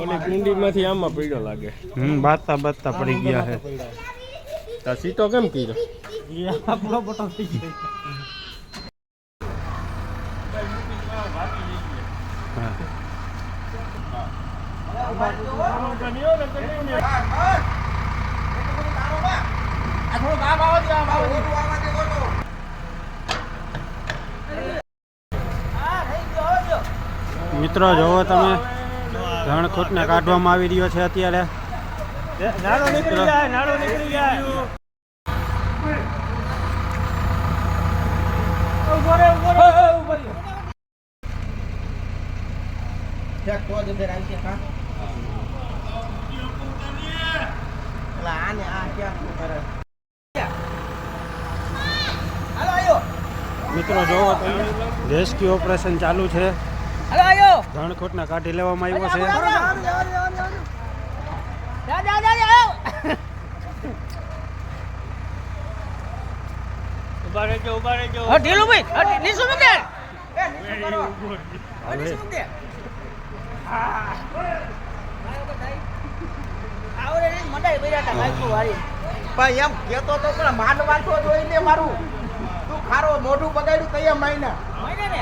ઓલી કુંડીમાંથી આમાં પડ્યો લાગે. હમ બાતા બાતા પડી ગયા છે તો સીટો કેમ કર્યો? આપણો બટો થઈ ગયો. મિત્રો જોવો તમે. ધણખોટને કાઢવામાં આવી રહ્યો છે અત્યારે. નાડો નીકળી જાય નાડો નીકળી જાય. ઊભો રે ઊભો રે. ઊભો રે મિત્રો જોવો તમે. રેસ્ક્યુ ઓપરેશન ચાલુ છે. હાલો આયો. ધણખોટને કાઢી લેવામાં આવ્યો છે. જા જા જા જા ઊભા રહેજો ઊભા રહેજો. હા ઢીલું ભાઈ. હા મૂક મંડાઈ વાળી. ભાઈ એમ કેતો તો પણ માંડ વાંચો જોઈને મારું. તું ખારો મોઢું બગાડ્યું તૈયાર માયના. મહિને ને?